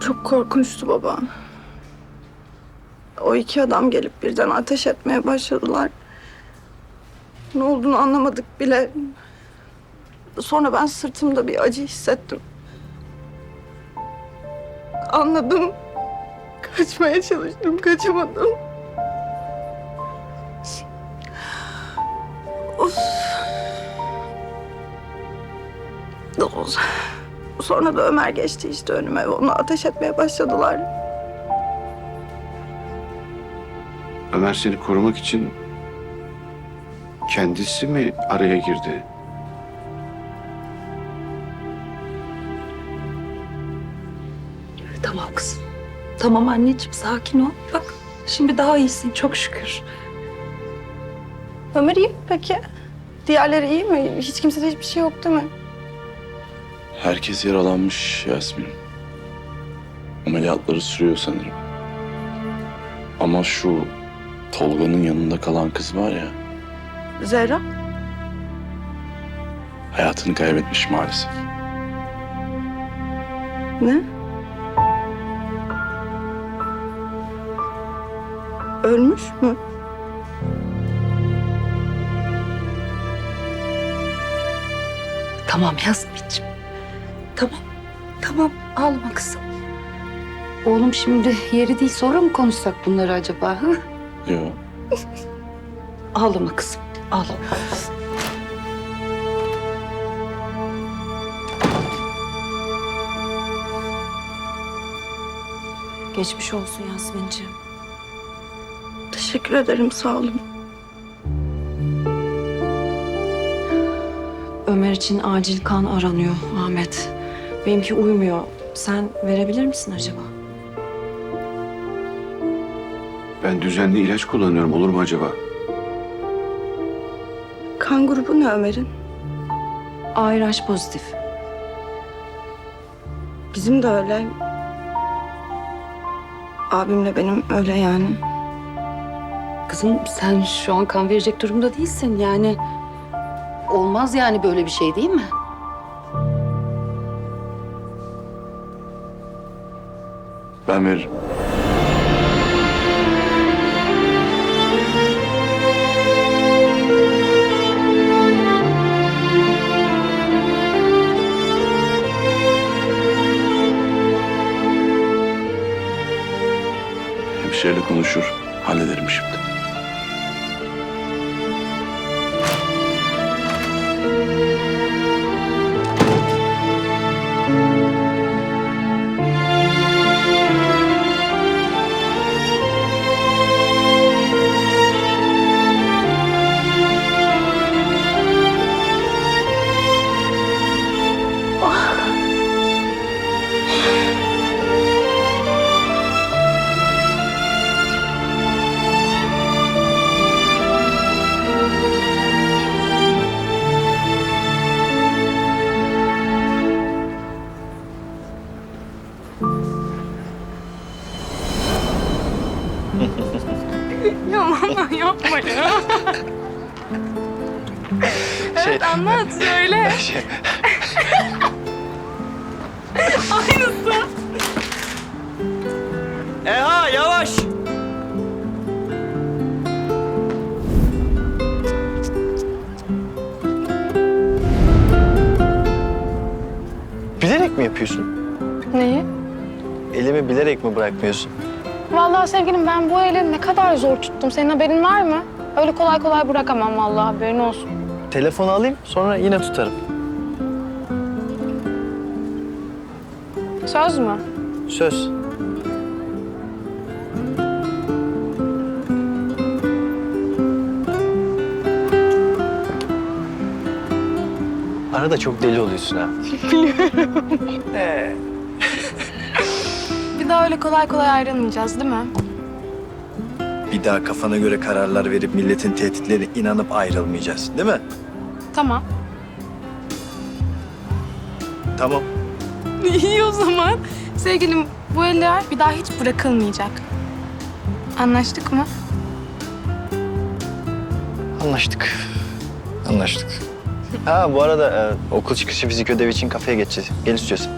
Çok korkunçtu baba. O iki adam gelip birden ateş etmeye başladılar. Ne olduğunu anlamadık bile. Sonra ben sırtımda bir acı hissettim. Anladım. Kaçmaya çalıştım, kaçamadım. Of. Of. Sonra da Ömer geçti işte önüme. Onu ateş etmeye başladılar. Ömer seni korumak için kendisi mi araya girdi? Tamam kızım. Tamam anneciğim sakin ol. Bak şimdi daha iyisin çok şükür. Ömer iyi mi peki? Diğerleri iyi mi? Hiç kimsede hiçbir şey yok değil mi? Herkes yaralanmış Yasmin. Ameliyatları sürüyor sanırım. Ama şu Tolga'nın yanında kalan kız var ya, Zehra? hayatını kaybetmiş maalesef. Ne? Ölmüş mü? Tamam Yasmin'ciğim. Tamam. Tamam ağlama kızım. Oğlum şimdi yeri değil sonra mı konuşsak bunları acaba? Hı? Yok. Ağlama kızım. Ağlama. Geçmiş olsun Yasmin'ciğim. Teşekkür ederim sağ olun. Ömer için acil kan aranıyor Ahmet. Benimki uymuyor. Sen verebilir misin acaba? Ben düzenli ilaç kullanıyorum olur mu acaba? Kan grubu ne Ömer'in? ARH pozitif. Bizim de öyle. Abimle benim öyle yani. Kızım sen şu an kan verecek durumda değilsin yani. Olmaz yani böyle bir şey değil mi? Ben veririm. Hemşireyle konuşur, hallederim şimdi. Ya mama yapma ya. evet anlat söyle. Aynısı. Eha yavaş. Bilerek mi yapıyorsun? Neyi? Elimi bilerek mi bırakmıyorsun? Vallahi sevgilim ben bu eli ne kadar zor tuttum. Senin haberin var mı? Öyle kolay kolay bırakamam vallahi haberin olsun. Telefonu alayım sonra yine tutarım. Söz mü? Söz. Arada çok deli oluyorsun ha. Bir daha öyle kolay kolay ayrılmayacağız değil mi? Bir daha kafana göre kararlar verip milletin tehditlerine inanıp ayrılmayacağız değil mi? Tamam. Tamam. İyi o zaman. Sevgilim bu eller bir daha hiç bırakılmayacak. Anlaştık mı? Anlaştık. Anlaştık. Ha bu arada e, okul çıkışı fizik ödevi için kafeye geçeceğiz. Gel istiyorsan.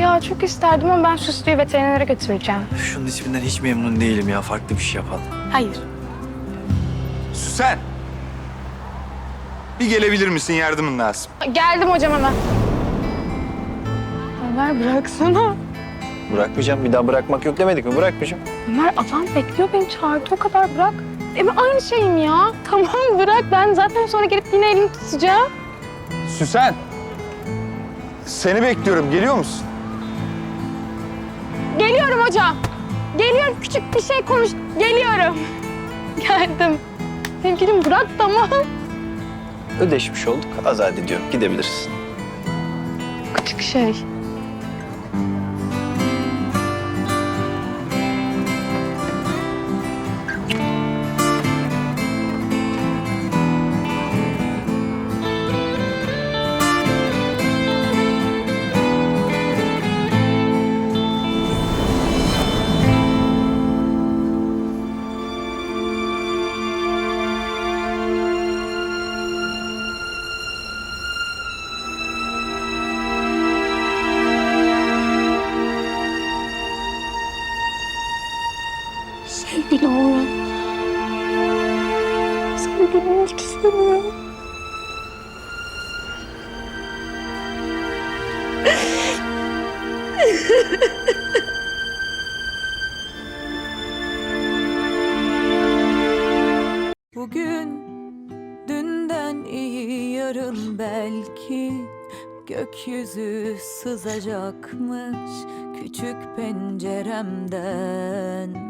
Ya çok isterdim ama ben Süslü'yü veterinere götüreceğim. Şunun isminden hiç memnun değilim ya. Farklı bir şey yapalım. Hayır. Süsen! Bir gelebilir misin? Yardımın lazım. Geldim hocam hemen. Ömer bıraksana. Bırakmayacağım. Bir daha bırakmak yok demedik mi? Bırakmayacağım. Ömer adam bekliyor beni çağırdı o kadar bırak. Emi aynı şeyim ya. Tamam bırak ben zaten sonra gelip yine elini tutacağım. Süsen! Seni bekliyorum. Geliyor musun? Geliyorum hocam. Geliyorum küçük bir şey konuş. Geliyorum. Geldim. Sevgilim bırak tamam. Ödeşmiş olduk. Azat ediyorum. Gidebilirsin. Küçük şey. Sevgili. Sevgilim hiç istemiyorum. Bugün dünden iyi yarın belki gökyüzü sızacakmış küçük penceremden.